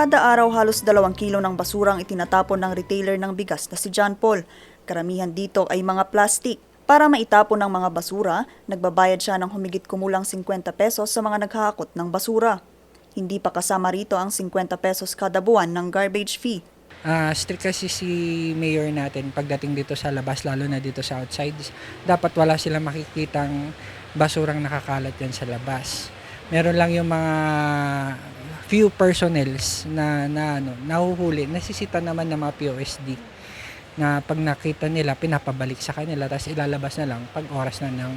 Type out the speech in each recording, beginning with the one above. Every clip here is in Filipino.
Kada araw halos dalawang kilo ng basura ang itinatapon ng retailer ng bigas na si John Paul. Karamihan dito ay mga plastic. Para maitapon ng mga basura, nagbabayad siya ng humigit kumulang 50 pesos sa mga naghahakot ng basura. Hindi pa kasama rito ang 50 pesos kada buwan ng garbage fee. Ah, strict kasi si mayor natin pagdating dito sa labas, lalo na dito sa outside. Dapat wala silang makikitang basurang nakakalat yan sa labas. Meron lang yung mga few personnels na, na ano, nahuhuli. Nasisita naman ng mga POSD na pag nakita nila, pinapabalik sa kanila, tapos ilalabas na lang pag oras na ng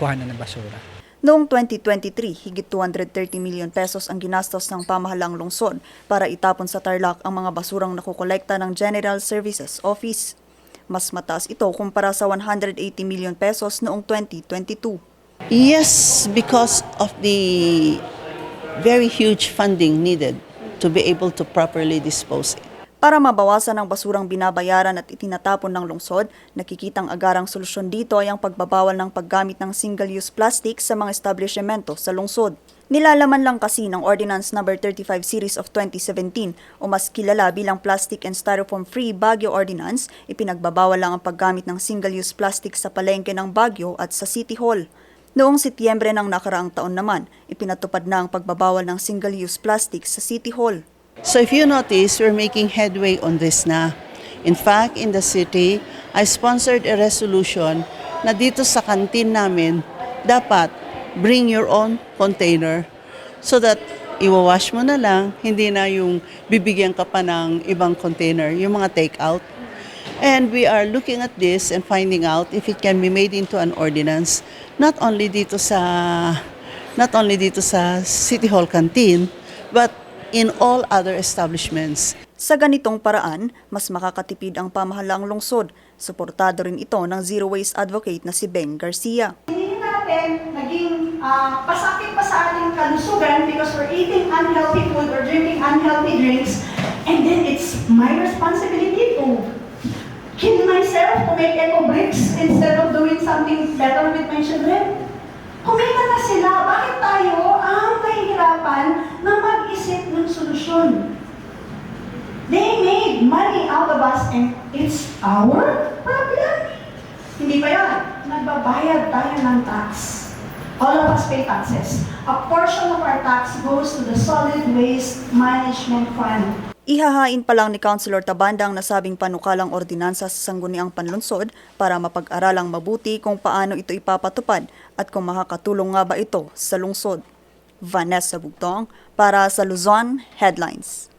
kuha na ng basura. Noong 2023, higit 230 million pesos ang ginastos ng pamahalang lungsod para itapon sa Tarlac ang mga basurang nakukolekta ng General Services Office. Mas mataas ito kumpara sa 180 million pesos noong 2022. Yes, because of the very huge funding needed to be able to properly dispose it. Para mabawasan ang basurang binabayaran at itinatapon ng lungsod, nakikitang agarang solusyon dito ay ang pagbabawal ng paggamit ng single-use plastic sa mga establishmento sa lungsod. Nilalaman lang kasi ng Ordinance No. 35 Series of 2017 o mas kilala bilang Plastic and Styrofoam Free Baguio Ordinance, ipinagbabawal lang ang paggamit ng single-use plastic sa palengke ng Baguio at sa City Hall. Noong Setyembre ng nakaraang taon naman, ipinatupad na ang pagbabawal ng single-use plastic sa City Hall. So if you notice, we're making headway on this na. In fact, in the city, I sponsored a resolution na dito sa kantin namin, dapat bring your own container so that iwawash mo na lang, hindi na yung bibigyan ka pa ng ibang container, yung mga take-out. And we are looking at this and finding out if it can be made into an ordinance, not only dito sa not only dito sa City Hall canteen, but in all other establishments. Sa ganitong paraan, mas makakatipid ang pamahalaang lungsod. Suportado rin ito ng zero waste advocate na si Ben Garcia. Hindi natin naging ah, pasakit pa sa ating kalusugan because we're eating unhealthy food or drinking unhealthy drinks and then it's my responsibility to to make eco bricks instead of doing something better with my children. Kumita na sila. Bakit tayo ang nahihirapan na mag-isip ng solusyon? They made money out of us and it's our problem. Hindi pa yan. Nagbabayad tayo ng tax. All of us pay taxes. A portion of our tax goes to the Solid Waste Management Fund. Ihahain pa lang ni Councilor Tabanda ang nasabing panukalang ordinansa sa sangguniang panlunsod para mapag-aralang mabuti kung paano ito ipapatupad at kung makakatulong nga ba ito sa lungsod. Vanessa Bugtong para sa Luzon Headlines.